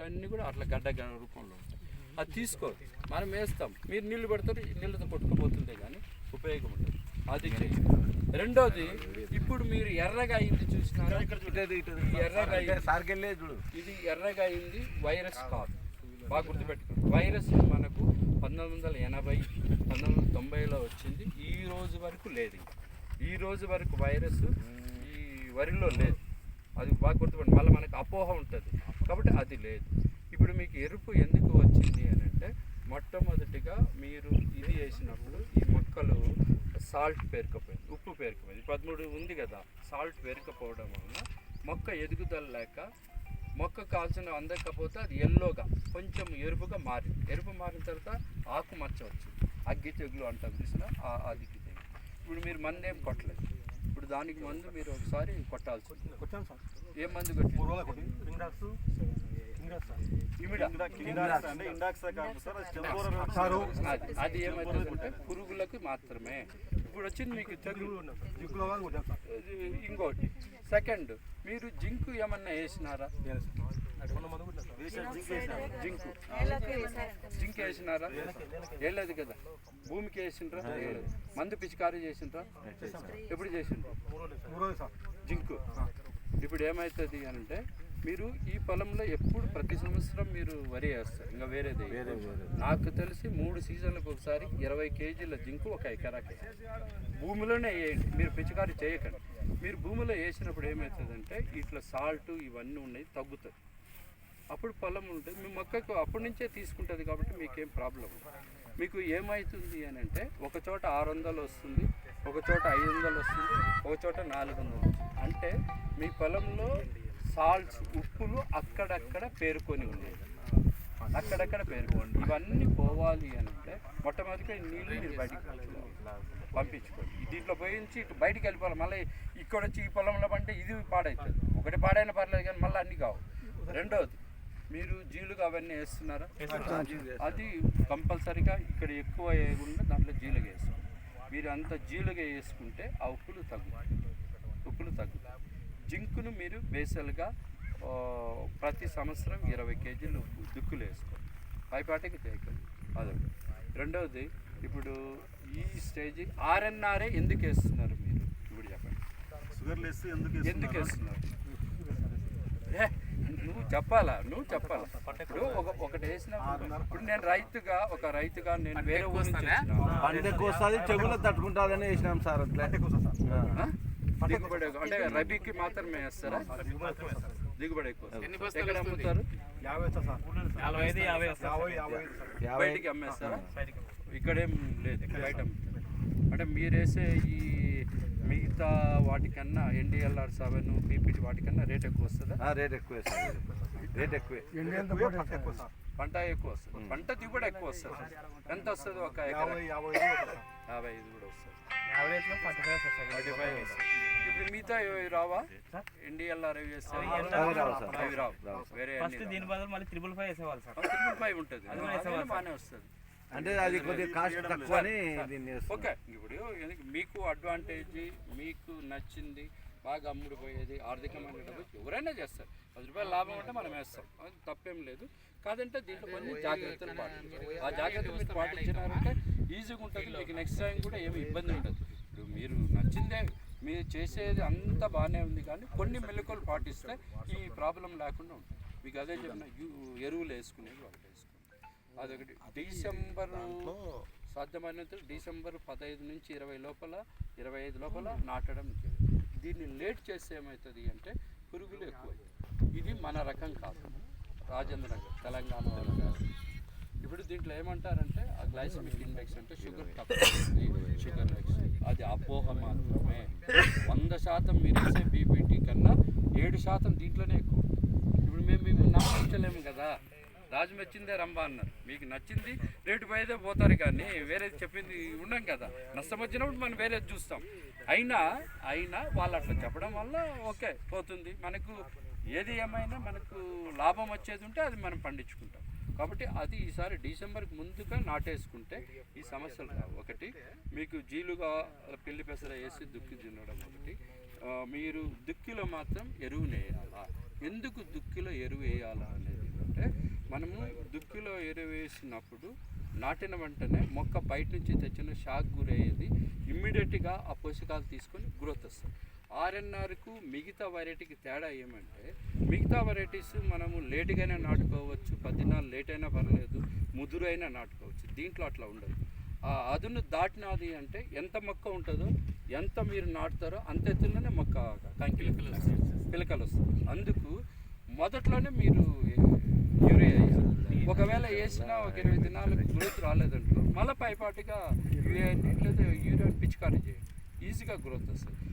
పురుగులు అన్నీ కూడా అట్లా గడ్డ రూపంలో ఉంటాయి. అది తీసుకో మనం వేస్తాం. మీరు నీళ్ళు పెడతారు నీళ్ళతో కొట్టుకుపోతుందే కానీ ఉపయోగం ఉండదు. అది. రెండోది ఇప్పుడు మీరు ఎర్రగా అయింది చూసినారా? ఎర్రగా ఇది ఎర్రగా అయింది వైరస్ కాదు. బాగా గుర్తుపెట్టుకోండి. వైరస్ మనకు పంతొమ్మిది వందల ఎనభై పంతొమ్మిది వందల తొంభైలో వచ్చింది. ఈ రోజు వరకు లేదు. ఈ రోజు వరకు వైరస్ ఈ వరిలో లేదు. అది బాగా గుర్తుపెట్టి మళ్ళీ మనకు అపోహ ఉంటుంది. కాబట్టి అది లేదు. ఇప్పుడు మీకు ఎరుపు ఎందుకు వచ్చింది అని అంటే మొట్టమొదటిగా మీరు ఇది వేసినప్పుడు ఈ మొక్కలు సాల్ట్ పేరుకపోయింది ఉప్పు పేరుకపోయింది. పదమూడు ఉంది కదా సాల్ట్ పేరుకపోవడం వలన మొక్క ఎదుగుదల లేక మొక్క కాల్చిన అందకపోతే అది ఎల్లోగా కొంచెం ఎరుపుగా మారింది. ఎరుపు మారిన తర్వాత ఆకు మచ్చ వచ్చింది. అగ్గి తెగులు అంటాం చూసిన ఆ అగ్గి తెగులు. ఇప్పుడు మీరు మన్నేం కొట్టలేదు. దానికి మందు మీరు ఒకసారి కొట్టాల్సి కొట్టాను సార్. ఏం మందు మూడు కొట్టి రోజులు కొట్టి ఇండాక్స్ అది ఏమవుతుందంటే పురుగులకు మాత్రమే. ఇప్పుడు వచ్చింది మీకు ఇంకోటి. సెకండ్ మీరు జింకు ఏమన్నా వేసినారా? Zinc zinc. వేసినారా? వేయలేదు కదా. భూమికి వేసిండ్రా? వేయలేదు మందు పిచికారీ చేసిండ్రా? ఎప్పుడు చేసిండ్రా? మూడు రోజులు సార్ జింకు. ఇప్పుడు ఏమవుతుంది అని అంటే మీరు ఈ పొలంలో ఎప్పుడు ప్రతి సంవత్సరం మీరు వరి వేస్తారు ఇంకా వేరేది. నాకు తెలిసి మూడు సీజన్లకు ఒకసారి ఇరవై కేజీల జింకు ఒక ఎకరాకి. భూమిలోనే వేయండి. మీరు పిచికారీ చేయకండి. మీరు భూమిలో వేసినప్పుడు ఏమవుతుందంటే ఇట్లా సాల్ట్ ఇవన్నీ ఉన్నాయి తగ్గుతుంది అప్పుడు పొలం ఉంటుంది. మీ మొక్కకు అప్పటి నుంచే తీసుకుంటుంది కాబట్టి మీకేం ప్రాబ్లం మీకు ఏమవుతుంది అని అంటే ఒక చోట ఆరు వందలు వస్తుంది ఒక చోట ఐదు వందలు వస్తుంది ఒక చోట నాలుగు వందలు అంటే మీ పొలంలో సాల్ట్స్ ఉప్పులు అక్కడక్కడ పేరుకొని ఉండేది అక్కడక్కడ పేరుకోండి. ఇవన్నీ పోవాలి అంటే మొట్టమొదటిగా నీళ్ళు మీరు బయటికి పంపించుకోండి. దీంట్లో పోయించి ఇటు బయటికి వెళ్ళిపోవాలి. మళ్ళీ ఇక్కడ వచ్చి ఈ పొలంలో పంటే ఇది పాడవుతుంది ఒకటి పాడైనా పర్లేదు కానీ మళ్ళీ అన్నీ కావు. రెండోది మీరు జీలుగా అవన్నీ వేస్తున్నారా? అది కంపల్సరీగా ఇక్కడ ఎక్కువ వేయకుండా దాంట్లో జీలుగా వేసుకోండి మీరు అంత జీలుగా వేసుకుంటే ఆ ఉప్పులు తగ్గుతాయి. ఉప్పులు తగ్గుతాయి. జింకును మీరు బేసల్గా ప్రతి సంవత్సరం ఇరవై కేజీలు దుక్కులు వేసుకోండి. పైపాటికి చేయకండి అదొకటి రెండవది ఇప్పుడు ఈ స్టేజ్ ఆర్ఎన్ఆర్ఏ ఎందుకు వేస్తున్నారు మీరు? ఇప్పుడు చెప్పండి. ఎందుకు వేస్తున్నారు? నువ్వు చెప్పాలా? నువ్వు చెప్పాలా? ఇప్పుడు ఒక ఒకటి వేసిన ఇప్పుడు నేను రైతుగా ఒక రైతుగా నేను వేరే. పంట ఎక్కువ వస్తుంది చెగులు తట్టుకుంటుందని వేసినాం సార్ అట్లా? దిగుబడి. అంటే రబీకి మాత్రమే వేస్తారా? దిగుబడి ఎక్కువ. ఎక్కడ అమ్ముతారు? బయటికి అమ్మేస్తారా? ఇక్కడేం లేదు బయట. అంటే మీరు వేసే ఈ మిగతా వాటికన్నా ఎన్డీఎల్ఆర్ సెవెన్ పీపీటీ వాటికన్నా రేట్ ఎక్కువ వస్తుందా? ఆ, రేట్ ఎక్కువ రేట్ ఎక్కువే. పంట ఎక్కువ వస్తుంది. పంట దిగుబడి ఎక్కువ వస్తుంది. ఎంత వస్తుంది ఒక ఎకరా? యాభై ఐదు కూడా వస్తుంది. ఫార్టీ ఫైవ్ వస్తుంది ఇప్పుడు మిగతా రావా? ఎన్డీఎల్ఆర్ అవి వేస్తే అవి రావు? వేరే దీని బదులు మళ్ళీ త్రిబుల్ ఫైవ్ వేసేవాళ్ళు సార్. త్రిపుల్ ఫైవ్ ఉంటుంది. బాగానే వస్తుంది. అంటే అది కొద్దిగా కాస్ట్ తక్కువ అని దీన్ని. ఓకే ఇప్పుడు ఎందుకు మీకు అడ్వాంటేజ్ మీకు నచ్చింది బాగా అమ్ముడుపోయేది ఆర్థికమైన డబ్బు ఎవరైనా చేస్తారు. పది రూపాయలు లాభం అంటే మనం వేస్తాం. అది తప్పేం లేదు. కాదంటే దీంట్లో కొన్ని జాగ్రత్తలు పాటించాలి ఆ జాగ్రత్తలు మీరు పాటించినారంటే ఈజీగా ఉంటుంది. మీకు నెక్స్ట్ టైం కూడా ఏమి ఇబ్బంది ఉండదు. ఇప్పుడు మీరు నచ్చిందే మీరు చేసేది అంతా బాగానే ఉంది కానీ కొన్ని మెలకువలు పాటిస్తే ఈ ప్రాబ్లం లేకుండా ఉంటుంది. మీకు అదే చెప్పిన యు- ఎరువులు వేసుకునేది ఒకటి. వేసుకోండి అదొకటి. డిసెంబర్ సాధ్యమైనంత డిసెంబర్ పదహైదు నుంచి ఇరవై లోపల ఇరవై ఐదు లోపల నాటడం. దీన్ని లేట్ చేస్తే ఏమవుతుంది అంటే పురుగులు ఎక్కువ ఇది మన రకం కాదు. రాజేంద్ర నగర్ తెలంగాణ వాళ్ళ కాదు. ఇప్పుడు దీంట్లో ఏమంటారంటే ఆ గ్లైసమిక్ ఇండెక్స్ అంటే షుగర్ తక్కువ. షుగర్ అది అపోహ మాత్రమే. వంద శాతం మీరు వేసే బీపీటీ కన్నా ఏడు శాతం దీంట్లోనే ఎక్కువ. ఇప్పుడు మేము మేము నమ్మించలేము కదా. రాజు మెచ్చిందే రంభ అన్నారు. మీకు నచ్చింది రేటు పోయేదే పోతారు కానీ వేరేది చెప్పింది ఉండం కదా. నష్టం వచ్చినప్పుడు మనం వేరేది చూస్తాం. అయినా అయినా వాళ్ళు అట్లా చెప్పడం వల్ల ఓకే పోతుంది. మనకు ఏది ఏమైనా మనకు లాభం వచ్చేది ఉంటే అది మనం పండించుకుంటాం. కాబట్టి అది ఈసారి డిసెంబర్కి ముందుగా నాటేసుకుంటే ఈ సమస్యలు రావు. ఒకటి మీకు జీలుగా పిల్లి పెసర వేసి దుక్కి తినడం ఒకటి. మీరు దుక్కిలో మాత్రం ఎరువుని వేయాలా ఎందుకు దుక్కిలో ఎరువు వేయాలా అనేది అంటే ఎరువు వేసినప్పుడు నాటిన వెంటనే మొక్క బయట నుంచి తెచ్చిన షాక్ గురయ్యేది ఇమ్మీడియట్గా ఆ పోషకాలు తీసుకొని గ్రోత్ వస్తుంది ఆర్ఎన్ఆర్కు మిగతా వెరైటీకి తేడా ఏమంటే మిగతా వెరైటీస్ మనము లేటుగానే నాటుకోవచ్చు పద్దినాలు లేట్ అయినా పర్లేదు ముదురైనా నాటుకోవచ్చు. దీంట్లో అట్లా ఉండదు. ఆ అదును దాటినది అంటే ఎంత మొక్క ఉంటుందో ఎంత మీరు నాటుతారో అంత ఎత్తులోనే మొక్క కంకిలు పిలకలు వస్తుంది అందుకు మొదట్లోనే మీరు యూరియా వేయాలి ఒకవేళ వేసినా ఒక ఇరవై దినాలు గ్రోత్ రాలేదంటారు మళ్ళీ పైపాటిగా యూరియా లేదా యూరియా పిచికారీ చేయండి. ఈజీగా గ్రోత్ వస్తుంది.